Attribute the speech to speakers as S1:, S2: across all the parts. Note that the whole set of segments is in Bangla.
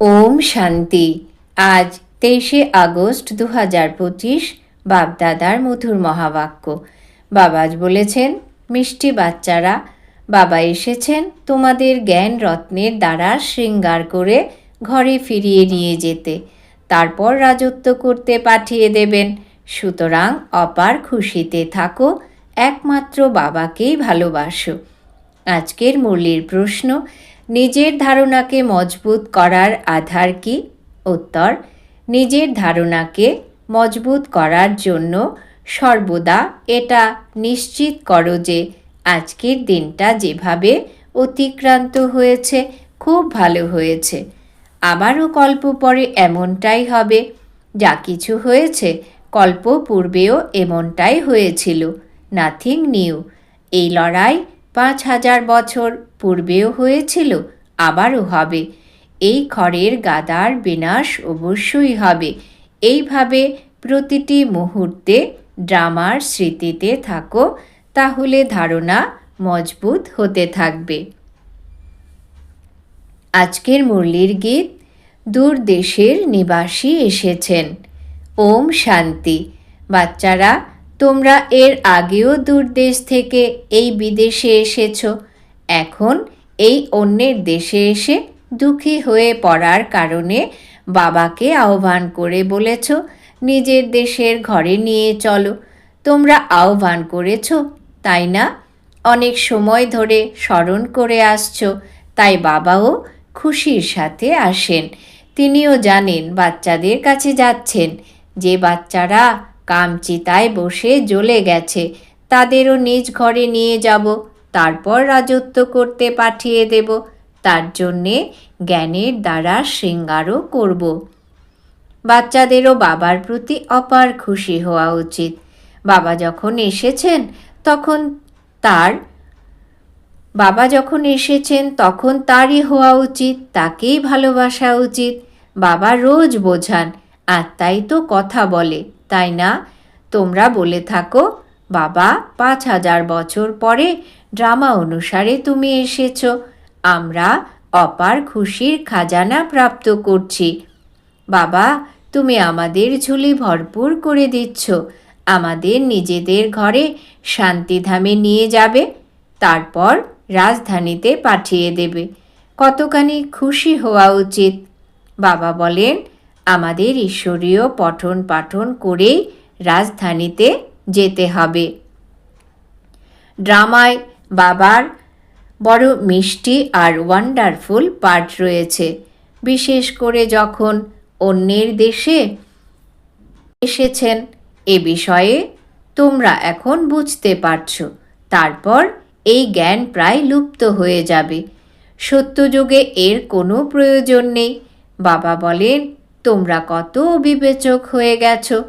S1: ওম শান্তি। আজ তেইশে আগস্ট দু হাজার পঁচিশ বাপদাদার মধুর মহাবাক্য। বাবাজ বলেছেন, মিষ্টি বাচ্চারা, বাবা এসেছেন তোমাদের জ্ঞান রত্নের দ্বারা শৃঙ্গার করে ঘরে ফিরিয়ে নিয়ে যেতে। তারপর রাজত্ব করতে পাঠিয়ে দেবেন। সুতরাং অপার খুশিতে থাকো, একমাত্র বাবাকেই ভালোবাসো। আজকের মুরলির প্রশ্ন নিজের ধারণাকে মজবুত করার আধার কি? উত্তর, নিজের ধারণাকে মজবুত করার জন্য সর্বদা এটা নিশ্চিত করো যে আজকের দিনটা যেভাবে অতিক্রান্ত হয়েছে, খুব ভালো হয়েছে। আবারও কল্প পরে এমনটাই হবে। যা কিছু হয়েছে, কল্প পূর্বেও এমনটাই হয়েছিল। নাথিং নিউ এই লড়াই পাঁচ হাজার বছর পূর্বেও হয়েছিল, আবারও হবে। এই খড়ের গাদার বিনাশ অবশ্যই হবে। এইভাবে প্রতিটি মুহূর্তে ড্রামার স্মৃতিতে থাকো, তাহলে ধারণা মজবুত হতে থাকবে। আজকের মুরলির গীত, দূর দেশের নিবাসী এসেছেন। ওম শান্তি। বাচ্চারা তোমরা এর আগেও দূর দেশ থেকে এই বিদেশে এসেছ। এখন এই অন্যের দেশে এসে দুঃখী হয়ে পড়ার কারণে বাবাকে আহ্বান করে বলেছ, নিজের দেশের ঘরে নিয়ে চলো। তোমরা আহ্বান করেছ, তাই না? অনেক সময় ধরে স্মরণ করে আসছো, তাই বাবাও খুশির সাথে আসেন। তিনিও জানেন বাচ্চাদের কাছে যাচ্ছেন। যে বাচ্চারা কামচিতায় বসে জ্বলে গেছে। তাদেরও নিজ ঘরে নিয়ে যাব, তারপর রাজত্ব করতে পাঠিয়ে দেব। তার জন্যে জ্ঞানের দ্বারা শৃঙ্গারও করব। বাচ্চাদেরও বাবার প্রতি অপার খুশি হওয়া উচিত। বাবা যখন এসেছেন, তখন তার বাবা যখন এসেছেন, তখন তারই হওয়া উচিত, তাকেই ভালোবাসা উচিত। বাবা রোজ বোঝান, আত্মাই তো কথা বলে। তাই না? তোমরা বলে থাকো, বাবা, পাঁচ হাজার বছর পরে ড্রামা অনুসারে তুমি এসেছ। আমরা অপার খুশির খাজানা প্রাপ্ত করছি। বাবা, তুমি আমাদের ঝুলি ভরপুর করে দিচ্ছ। আমাদের নিজেদের ঘরে শান্তিধামে নিয়ে যাবে, তারপর রাজধানীতে পাঠিয়ে দেবে। কতখানি খুশি হওয়া উচিত, বাবা বলেন। আমাদের ঈশ্বরীয় পঠন পাঠন করেই রাজধানীতে যেতে হবে। ড্রামায় বাবার বড় মিষ্টি আর ওয়ান্ডারফুল পার্ট রয়েছে। বিশেষ করে যখন অন্যের দেশে এসেছেন, এ বিষয়ে তোমরা এখন বুঝতে পারছ। তারপর এই জ্ঞান প্রায় লুপ্ত হয়ে যাবে। সত্যযুগে এর কোনো প্রয়োজন নেই। বাবা বলেন তোমরা কত বিবেচক হয়ে গেছো।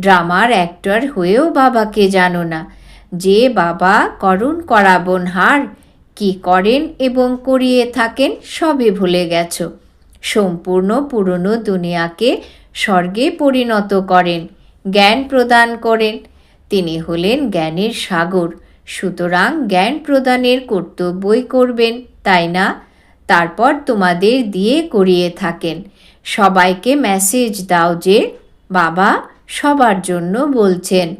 S1: ড্রামার অ্যাক্টর হয়েও বাবাকে জানো না। যে বাবা করুণ করাবন হার, কি করেন এবং করিয়ে থাকেন সবে ভুলে গেছ। সম্পূর্ণ পুরনো দুনিয়াকে স্বর্গে পরিণত করেন, জ্ঞান প্রদান করেন। তিনি হলেন জ্ঞানের সাগর, সুতরাং জ্ঞান প্রদানের কর্তব্যই করবেন, তাই না? তারপর তোমাদের দিয়ে করিয়ে থাকেন। সবাইকে মেসেজ দাও যে বাবা সবার জন্য বলছেন।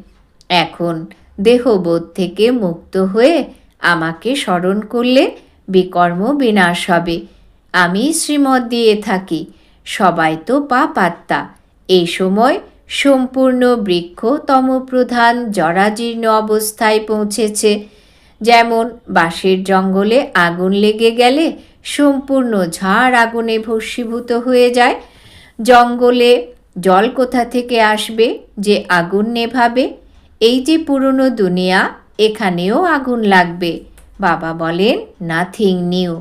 S1: এখন দেহবোধ থেকে মুক্ত হয়ে আমাকে স্মরণ করলে বিকর্ম বিনাশ হবে। আমি শ্রীমত দিয়ে থাকি। সবাই তো পাপ আত্মা। এই সময় সম্পূর্ণ বৃক্ষ তমপ্রধান জরাজীর্ণ অবস্থায় পৌঁছেছে। যেমন বাঁশের জঙ্গলে আগুন লেগে গেলে সম্পূর্ণ ঝাড় আগুনে ভস্মীভূত হয়ে যায়। জঙ্গলে জল কোথা থেকে আসবে, যে আগুন নেভাবে? এই যে পুরনো দুনিয়া, এখানেও আগুন লাগবে। বাবা বলেন নাথিং নিউ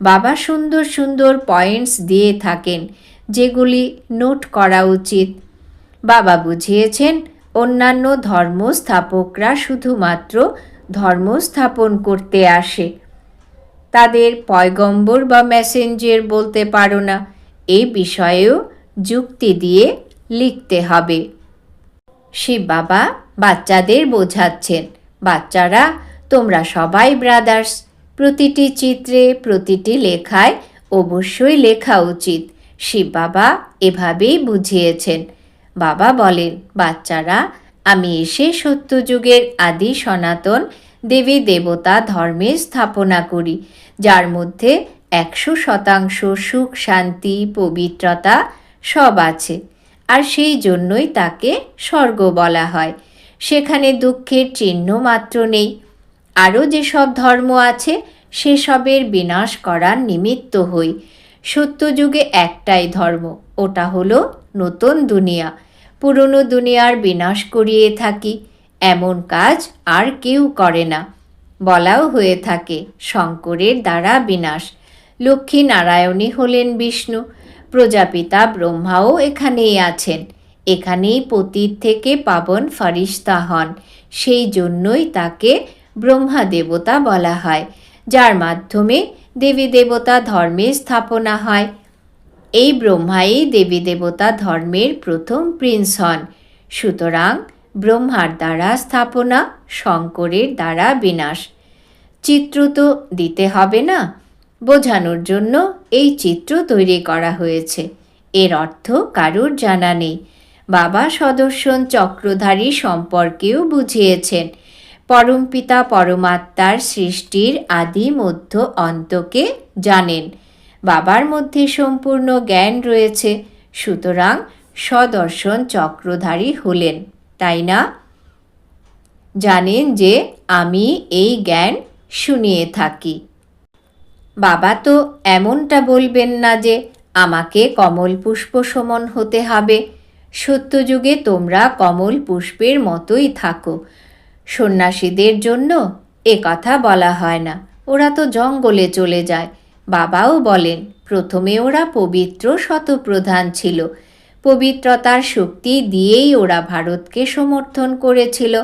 S1: বাবা সুন্দর সুন্দর পয়েন্টস দিয়ে থাকেন, যেগুলি নোট করা উচিত। বাবা বুঝিয়েছেন, অন্যান্য ধর্ম স্থাপকরা শুধুমাত্র ধর্ম স্থাপন করতে আসে। তাদের পয়গম্বর বা মেসেঞ্জের বলতে পারো না। এই বিষয়েও যুক্তি দিয়ে লিখতে হবে। শিব বাবা বাচ্চাদের বোঝাচ্ছেন, বাচ্চারা, তোমরা সবাই ব্রাদার্স প্রতিটি চিত্রে, প্রতিটি লেখায় অবশ্যই লেখা উচিত শিব বাবা এভাবেই বুঝিয়েছেন। বাবা বলেন, বাচ্চারা, আমি এসে সত্যযুগের আদি সনাতন দেবী দেবতা ধর্মের স্থাপনা করি, যার মধ্যে একশো শতাংশ সুখ, শান্তি, পবিত্রতা সব আছে। আর সেই জন্যই তাকে স্বর্গ বলা হয়। সেখানে দুঃখের চিহ্ন মাত্র নেই। আরও যেসব ধর্ম আছে, সেসবের বিনাশ করার নিমিত্ত হই। সত্যযুগে একটাই ধর্ম, ওটা হলো নতুন দুনিয়া। পুরনো দুনিয়ার বিনাশ করিয়ে থাকি। এমন কাজ আর কেউ করে না। বলাও হয়ে থাকে, শঙ্করের দ্বারা বিনাশ। লক্ষ্মী নারায়ণী হলেন বিষ্ণু, প্রজাপিতা ব্রহ্মাও এখানেই আছেন। এখানেই পতীত থেকে পাবন ফারিস্তা হন। সেই জন্যই তাকে ব্রহ্মা দেবতা বলা হয়, যার মাধ্যমে দেবী দেবতা ধর্মের স্থাপনা হয়। এই ব্রহ্মাই দেবী দেবতা ধর্মের প্রথম প্রিন্স হন। সুতরাং ব্রহ্মার দ্বারা স্থাপনা, শঙ্করের দ্বারা বিনাশ। চিত্র তো দিতে হবে না। বোঝানোর জন্য এই চিত্র তৈরি করা হয়েছে। এর অর্থ কারুর জানা নেই। বাবা সদর্শন চক্রধারী সম্পর্কেও বুঝিয়েছেন। পরমপিতা পরমাত্মার সৃষ্টির আদি মধ্য অন্তকে জানেন। বাবার মধ্যে সম্পূর্ণ জ্ঞান রয়েছে। সুতরাং সদর্শন চক্রধারী হলেন। তাই না? জানেন যে আমি এই জ্ঞান শুনিয়ে থাকি। বাবা তো এমনটা বলবেন না যে আমাকে কমল পুষ্প সমন হতে হবে। সত্যযুগে তোমরা কমল পুষ্পের মতোই থাকো। সন্ন্যাসীদের জন্য এ কথা বলা হয় না। ওরা তো জঙ্গলে চলে যায়। বাবাও বলেন, প্রথমে ওরা পবিত্র শতপ্রধান ছিল। পবিত্রতার শক্তি দিয়েই ওরা ভারতকে সমর্থন করেছিল।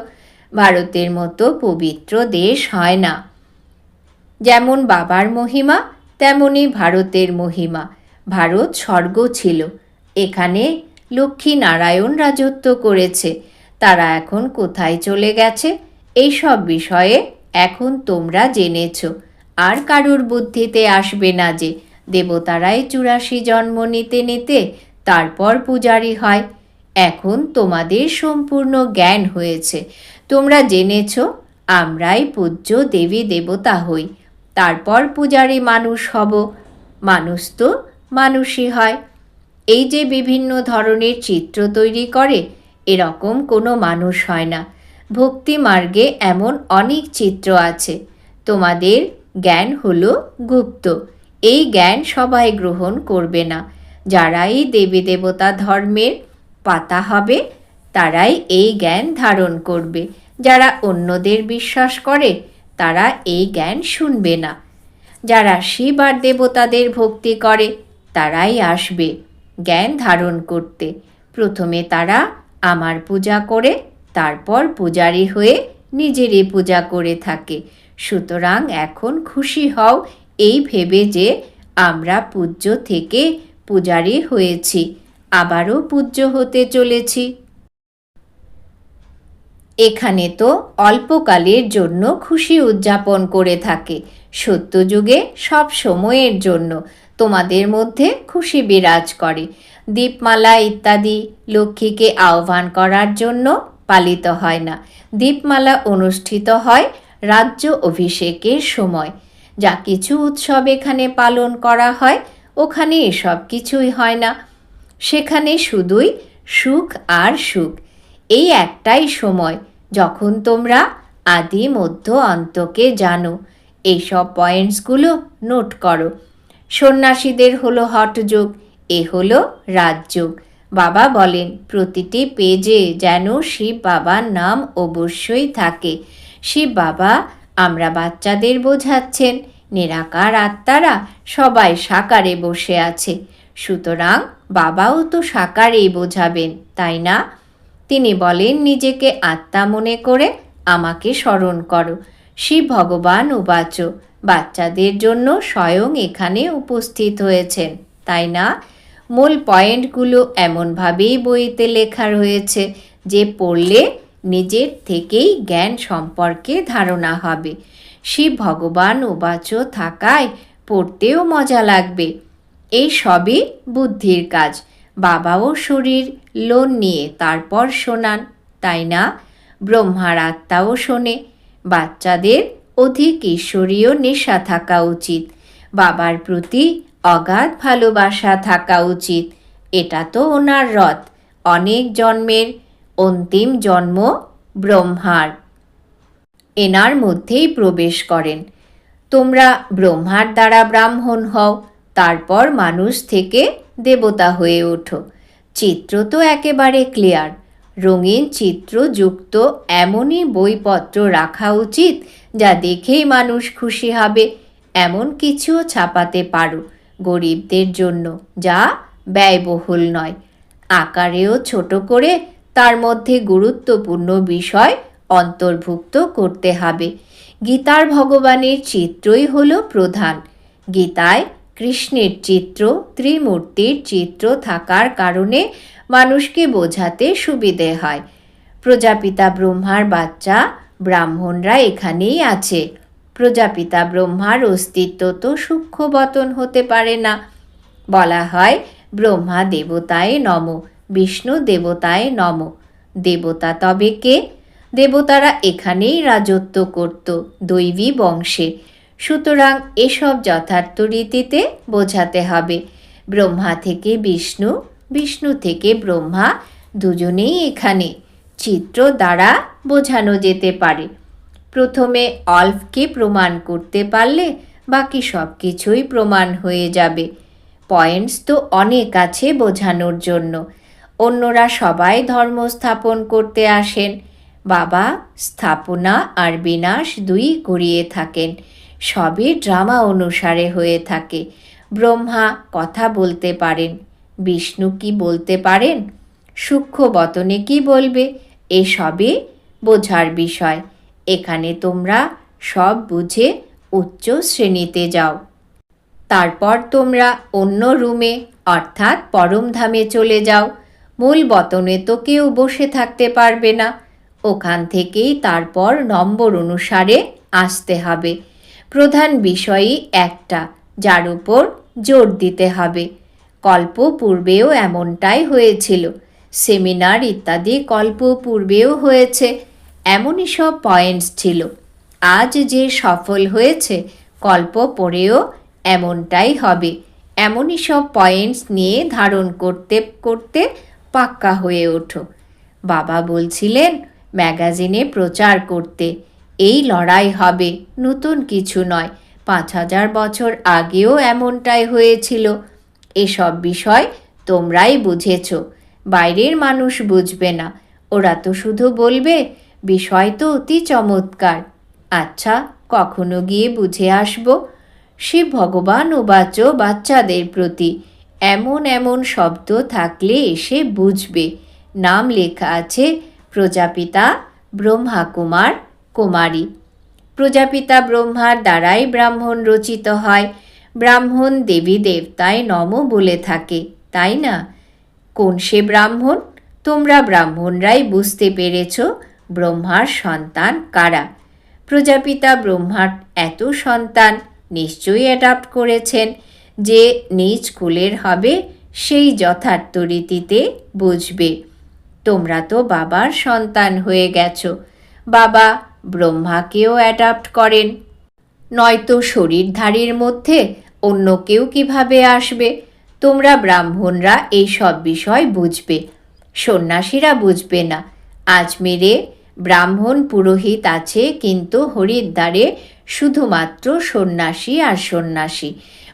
S1: ভারতের মতো পবিত্র দেশ হয় না। যেমন বাবার মহিমা, তেমনি ভারতের মহিমা। ভারত স্বর্গ ছিল। এখানে লক্ষ্মী নারায়ণ রাজত্ব করেছে। তারা এখন কোথায় চলে গেছে? এইসব বিষয়ে এখন তোমরা জেনেছ। আর কারুর বুদ্ধিতে আসবে না যে। দেবতারাই চুরাশি জন্ম নিতে নিতে তারপর পূজারি হয়। এখন তোমাদের সম্পূর্ণ জ্ঞান হয়েছে। তোমরা জেনেছ, আমরাই পূজ্য দেবী দেবতা হই। তারপর পূজারি মানুষ হব। মানুষ তো মানুষই হয়। এই যে বিভিন্ন ধরনের চিত্র তৈরি করে, এরকম কোনো মানুষ হয় না। ভক্তি মার্গে এমন অনেক চিত্র আছে। তোমাদের জ্ঞান হলো গুপ্ত। এই জ্ঞান সবাই গ্রহণ করবে না। যারাই দেবী দেবতা ধর্মের পাতা হবে, তারাই এই জ্ঞান ধারণ করবে। যারা অন্যদের বিশ্বাস করে, তারা এই জ্ঞান শুনবে না। যারা শিব আর দেবতাদের ভক্তি করে, তারাই আসবে জ্ঞান ধারণ করতে। প্রথমে তারা আমার পূজা করে, তারপর পূজারি হয়ে নিজেরই পূজা করে থাকে। সুতরাং এখন খুশি হও, এই ভেবে যে আমরা পূজ্য থেকে পূজারি হয়েছি, আবারও পূজ্য হতে চলেছি। এখানে তো অল্পকালের জন্য খুশি উদযাপন করে থাকে, সত্যযুগে সব সময়ের জন্য তোমাদের মধ্যে খুশি বিরাজ করে। দীপমালা ইত্যাদি লক্ষ্মীকে আহ্বান করার জন্য পালিত হয় না। দীপমালা অনুষ্ঠিত হয় রাজ্য অভিষেকের সময়। যা কিছু উৎসব এখানে পালন করা হয় ওখানে এসব কিছুই হয় না। সেখানে শুধুই সুখ আর সুখ। এই একটাই সময় যখন তোমরা আদি, মধ্য, অন্তকে জানো। এইসব পয়েন্টসগুলো নোট করো। সন্ন্যাসীদের হলো হটযোগ এ হলো রাজযোগ। বাবা বলেন, প্রতিটি পেজে যেন শিব বাবার নাম অবশ্যই থাকে। শিব বাবা, আমরা বাচ্চাদের বোঝাচ্ছেন। নিরাকার আত্মারা সবাই সাকারে বসে আছে। সুতরাং বাবাও তো সাকারেই বোঝাবেন, তাই না? তিনি বলেন, নিজেকে আত্মা মনে করে আমাকে স্মরণ করো। শিব ভগবান উবাচ, বাচ্চাদের জন্য স্বয়ং এখানে উপস্থিত হয়েছেন, তাই না? মূল পয়েন্টগুলো এমনভাবেই বইতে লেখা রয়েছে, যে পড়লে নিজের থেকেই জ্ঞান সম্পর্কে ধারণা হবে। শিব ভগবান উবাচ থাকায় পড়তেও মজা লাগবে। এই সবই বুদ্ধির কাজ। বাবাও শরীর লোন নিয়ে তারপর শোনান, তাই না? ব্রহ্মার আত্মাও শোনে। বাচ্চাদের অধিক ঈশ্বরীয় নেশা থাকা উচিত। বাবার প্রতি অগাধ ভালোবাসা থাকা উচিত। এটা তো ওনার রথ। অনেক জন্মের অন্তিম জন্ম ব্রহ্মার। এনার মধ্যেই প্রবেশ করেন। তোমরা ব্রহ্মার দ্বারা ব্রাহ্মণ হও, তারপর মানুষ থেকে দেবতা হয়ে ওঠো। চিত্র তো একেবারে ক্লিয়ার। রঙিন চিত্রযুক্ত এমনই বইপত্র রাখা উচিত যা দেখেই মানুষ খুশি হবে। এমন কিছুও ছাপাতে পারো গরিবদের জন্য, যা ব্যয়বহুল নয়। আকারেও ছোট করে তার মধ্যে গুরুত্বপূর্ণ বিষয় অন্তর্ভুক্ত করতে হবে। গীতার ভগবানের চিত্রই হল প্রধান। গীতায় কৃষ্ণের চিত্র, ত্রিমূর্তির চিত্র থাকার কারণে মানুষকে বোঝাতে সুবিধে হয়। প্রজাপিতা ব্রহ্মার বাচ্চা ব্রাহ্মণরা এখানেই আছে। প্রজাপিতা ব্রহ্মার অস্তিত্ব তো সূক্ষ্মবতন হতে পারে না। বলা হয় ব্রহ্মা দেবতায় নম। বিষ্ণু দেবতায় নম। দেবতা তবে কে? দেবতারা এখানেই রাজত্ব করত দৈবী বংশে। সুতরাং এসব যথার্থ রীতিতে বোঝাতে হবে। ব্রহ্মা থেকে বিষ্ণু বিষ্ণু থেকে ব্রহ্মা দুজনেই এখানে। চিত্র দ্বারা বোঝানো যেতে পারে। প্রথমে অল্পকে প্রমাণ করতে পারলে বাকি সব কিছুই প্রমাণ হয়ে যাবে। পয়েন্টস তো অনেক আছে বোঝানোর জন্য। অন্যরা সবাই ধর্ম স্থাপন করতে আসেন। বাবা স্থাপনা আর বিনাশ দুই করিয়ে থাকেন। সবই ড্রামা অনুসারে হয়ে থাকে। ব্রহ্মা কথা বলতে পারেন। বিষ্ণু কি বলতে পারেন? সূক্ষ্ম বতনে কি বলবে? এসবই বোঝার বিষয়। এখানে তোমরা সব বুঝে উচ্চ শ্রেণীতে যাও। তারপর তোমরা অন্য রুমে, অর্থাৎ পরমধামে চলে যাও। মূল বতনে তো কেউ বসে থাকতে পারবে না। ওখান থেকেই তারপর নম্বর অনুসারে আসতে হবে। প্রধান বিষয়ই একটা, যার উপর জোর দিতে হবে। কল্প পূর্বেও এমনটাই হয়েছিল। সেমিনার ইত্যাদি কল্প পূর্বেও হয়েছে। এমনই সব পয়েন্টস ছিল। আজ যে সফল হয়েছে, কল্প পরেও এমনটাই হবে। এমনই সব পয়েন্টস নিয়ে ধারণ করতে করতে পাক্কা হয়ে ওঠো। বাবা বলছিলেন, ম্যাগাজিনে প্রচার করতে। এই লড়াই হবে, নতুন কিছু নয়। পাঁচ হাজার বছর আগেও এমনটাই হয়েছিল। এসব বিষয় তোমরাই বুঝেছ। বাইরের মানুষ বুঝবে না। ওরা তো শুধু বলবে, বিষয় তো অতি চমৎকার। আচ্ছা কখনো গিয়ে বুঝে আসব? শিব ভগবান ও বাচ্চ বাচ্চাদের প্রতি এমন এমন শব্দ থাকলে এসে বুঝবে। নাম লেখা আছে, প্রজাপিতা ব্রহ্মা কুমার কুমারী। প্রজাপিতা ব্রহ্মার দ্বারাই ব্রাহ্মণ রচিত হয়। ব্রাহ্মণ দেবী দেবতায় নম বলে থাকে, তাই না? কোন সে ব্রাহ্মণ? তোমরা ব্রাহ্মণরাই বুঝতে পেরেছ ব্রহ্মার সন্তান কারা। প্রজাপিতা ব্রহ্মার এত সন্তান নিশ্চয়ই অ্যাডাপ্ট করেছেন। যে নিজ কুলের হবে, সেই যথার্থ রীতিতে বুঝবে। তোমরা তো বাবার সন্তান হয়ে গেছো। বাবা ব্রহ্মাকেও অ্যাডাপ্ট করেন। নয়তো শরীরধারীর মধ্যে অন্য কেউ কীভাবে আসবে? তোমরা ব্রাহ্মণরা এই সব বিষয় বুঝবে। সন্ন্যাসীরা বুঝবে না। আজমেরে ব্রাহ্মণ পুরোহিত আছে, কিন্তু হরিদ্বারে শুধুমাত্র সন্ন্যাসী আর সন্ন্যাসী।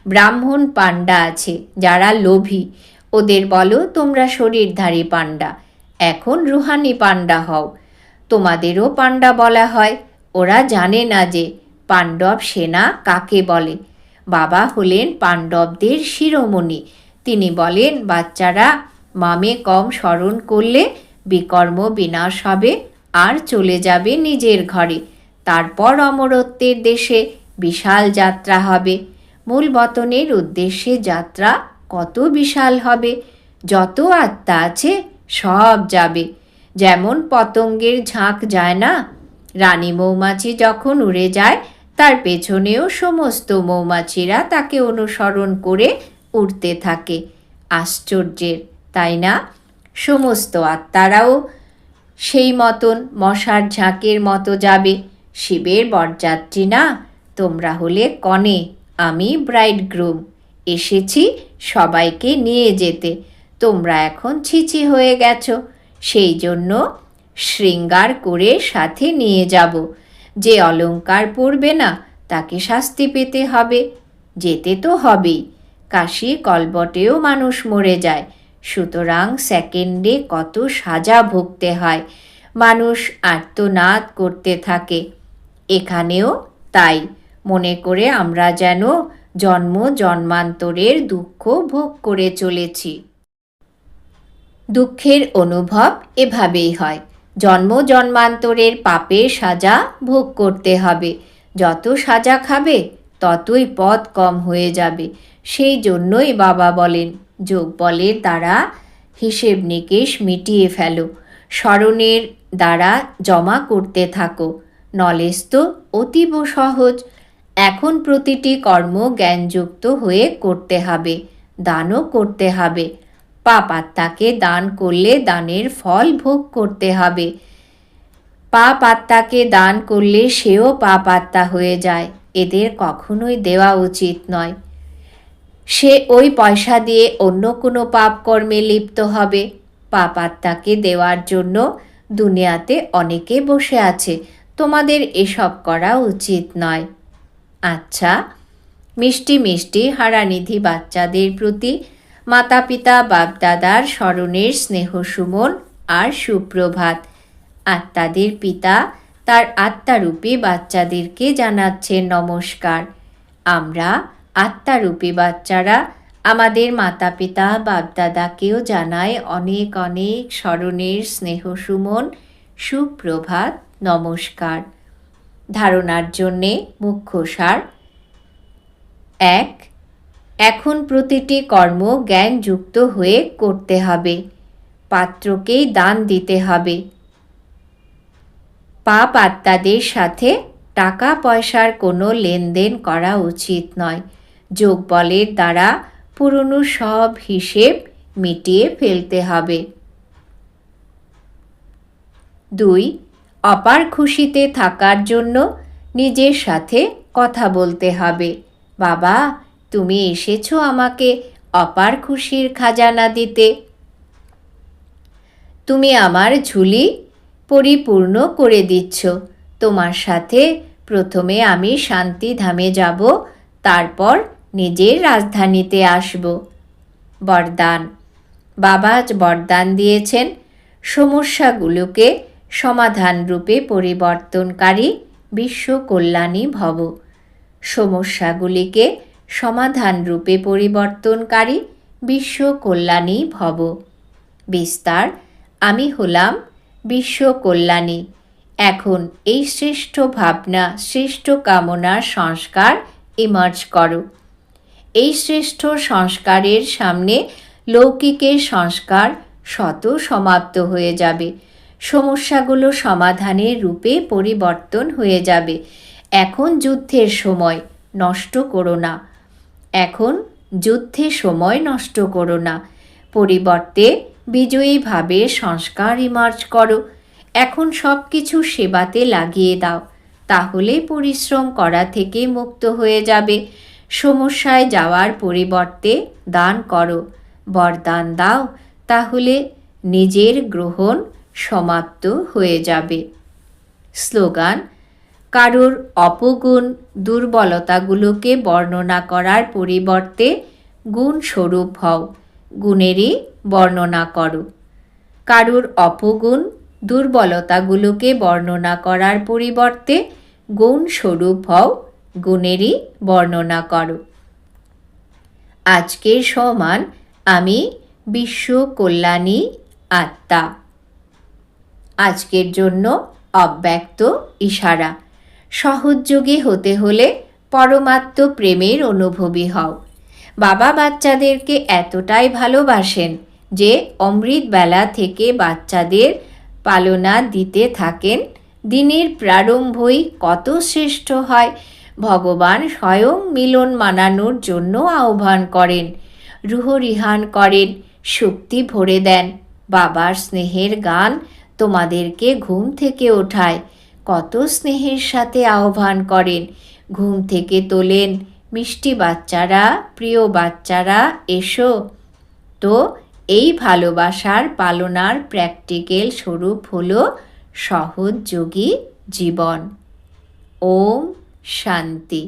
S1: ব্রাহ্মণ পাণ্ডা আছে, যারা লোভী। ওদের বলো, তোমরা শরীরধারী পাণ্ডা। এখন রুহানি পাণ্ডা হও। তোমাদেরও পাণ্ডা বলা হয়। ওরা জানে না যে পাণ্ডব সেনা কাকে বলে। বাবা হলেন পাণ্ডবদের শিরোমণি। তিনি বলেন, বাচ্চারা মামে কম স্মরণ করলে বিকর্ম বিনাশ হবে, আর চলে যাবে নিজের ঘরে। তারপর অমরত্বের দেশে বিশাল যাত্রা হবে। মূল বতনের উদ্দেশ্যে যাত্রা কত বিশাল হবে, যত আত্মা আছে সব যাবে। যেমন পতঙ্গের ঝাঁক যায় না, রানী মৌমাছি যখন উড়ে যায়, তার পেছনেও সমস্ত মৌমাছিরা তাকে অনুসরণ করে উঠতে থাকে। আশ্চর্যের, তাই না? সমস্ত আত্মারাও সেই মতন মশার ঝাঁকের মতো যাবে। শিবের বরযাত্রী না, তোমরা হলে কনে। আমি ব্রাইড গ্রুম এসেছি সবাইকে নিয়ে যেতে। তোমরা এখন ছিচি হয়ে গেছো, সেই জন্য শৃঙ্গার করে সাথে নিয়ে যাব। যে অলংকার পরবে না, তাকে শাস্তি পেতে হবে। যেতে তো হবেই। কাশি কলবটেও মানুষ মরে যায়। সুতরাং সেকেন্ডে কত সাজা ভুগতে হয়। মানুষ আর্তনাদ করতে থাকে। এখানেও তাই। মনে করে আমরা যেন জন্ম, জন্মান্তরের দুঃখ ভোগ করে চলেছি। দুঃখের অনুভব এভাবেই হয়। জন্ম, জন্মান্তরের পাপের সাজা ভোগ করতে হবে। যত সাজা খাবে, ততই পথ কম হয়ে যাবে। সেই জন্যই বাবা বলেন, যোগ বলের দ্বারা হিসেব নিকেশ মিটিয়ে ফেলো। স্মরণের দ্বারা জমা করতে থাকো। নলেজ তো অতীব সহজ। এখন প্রতিটি কর্ম জ্ঞানযুক্ত হয়ে করতে হবে, দানও করতে হবে। পাপ আত্মাকে দান করলে দানের ফল ভোগ করতে হবে। পাপ আত্মাকে দান করলে সেও পাপ আত্মা হয়ে যায়, এদের কখনোই দেওয়া উচিত নয়। সে ওই পয়সা দিয়ে অন্য কোনো পাপ কর্মে লিপ্ত হবে। পাপ আত্মাকে দেওয়ার জন্য দুনিয়াতে অনেকে বসে আছে, তোমাদের এসব করা উচিত নয়। আচ্ছা মিষ্টি মিষ্টি হারানিধি বাচ্চাদের প্রতি মাতা পিতা বাপদাদার স্মরণের স্নেহ সুমন আর সুপ্রভাত। আত্মাদের পিতা তার আত্মারূপী বাচ্চাদেরকে জানাচ্ছেন নমস্কার। আমরা আত্মারূপী বাচ্চারা আমাদের মাতা পিতা বাপদাদাকেও জানায় অনেক অনেক স্মরণের স্নেহ সুমন, সুপ্রভাত, নমস্কার। ধারণার জন্যে মুখ্য সার। এক, এখন প্রতিটি কর্ম জ্ঞানযুক্ত হয়ে করতে হবে। পাত্রকেই দান দিতে হবে। পাপ আত্মাদের সাথে টাকা পয়সার কোনো লেনদেন করা উচিত নয়। যোগ বলের দ্বারা পুরনো সব হিসেব মিটিয়ে ফেলতে হবে। দুই অপার খুশিতে থাকার জন্য নিজের সাথে কথা বলতে হবে। বাবা, তুমি এসেছ আমাকে অপার খুশির খাজানা দিতে। তুমি আমার ঝুলি পরিপূর্ণ করে দিচ্ছ। তোমার সাথে প্রথমে আমি শান্তিধামে যাব, তারপর নিজের রাজধানীতে আসব। বরদান। বাবা বরদান দিয়েছেন। সমস্যাগুলোকে সমাধান রূপে পরিবর্তনকারী বিশ্ব কল্যাণী ভব। সমস্যাগুলিকে সমাধান রূপে পরিবর্তনকারী বিশ্ব কল্যাণী ভব। বিস্তার, আমি হলাম বিশ্ব কল্যাণী এখন এই শ্রেষ্ঠ ভাবনা শ্রেষ্ঠ কামনার সংস্কার ইমার্জ করো। এই শ্রেষ্ঠ সংস্কারের সামনে লৌকিকের সংস্কার শত সমাপ্ত হয়ে যাবে। সমস্যাগুলো সমাধানের রূপে পরিবর্তন হয়ে যাবে। এখন যুদ্ধের সময়, নষ্ট করো না। এখন যুদ্ধে সময় নষ্ট করো না। পরিবর্তে বিজয়ীভাবে সংস্কার ইমার্জ করো। এখন সব কিছু সেবাতে লাগিয়ে দাও। তাহলে পরিশ্রম করা থেকে মুক্ত হয়ে যাবে। সমস্যায় যাওয়ার পরিবর্তে দান করো। বরদান দাও। তাহলে নিজের গ্রহণ সমাপ্ত হয়ে যাবে। স্লোগান, কারোর অপগুণ দুর্বলতাগুলোকে বর্ণনা করার পরিবর্তে গুণ স্বরূপ হও, গুণেরই বর্ণনা করো। কারুর অপগুণ দুর্বলতাগুলোকে বর্ণনা করার পরিবর্তে গুণ স্বরূপ হও, গুণেরই বর্ণনা করো। আজকের সমান আমি বিশ্ব কল্যাণী আত্মা। আজকের জন্য অব্যক্ত ইশারা। সহযোগী হতে হলে পরমাত্ম প্রেমের অনুভবী হও। বাবা বাচ্চাদেরকে এতটাই ভালোবাসেন যে অমৃত বেলা থেকে বাচ্চাদের পালনা দিতে থাকেন। দিনের প্রারম্ভই কত শ্রেষ্ঠ হয়, ভগবান স্বয়ং মিলন মানানোর জন্য আহ্বান করেন। রুহরিহান করেন, শক্তি ভরে দেন। বাবার স্নেহের গান তোমাদেরকে ঘুম থেকে ওঠায়। কত স্নেহের সাথে আহ্বান করেন। ঘুম থেকে তোলেন, মিষ্টি বাচ্চারা, প্রিয় বাচ্চারা, এসো। তো এই ভালোবাসার পালনার প্র্যাকটিক্যাল স্বরূপ হল সহজযোগী জীবন। ওম শান্তি।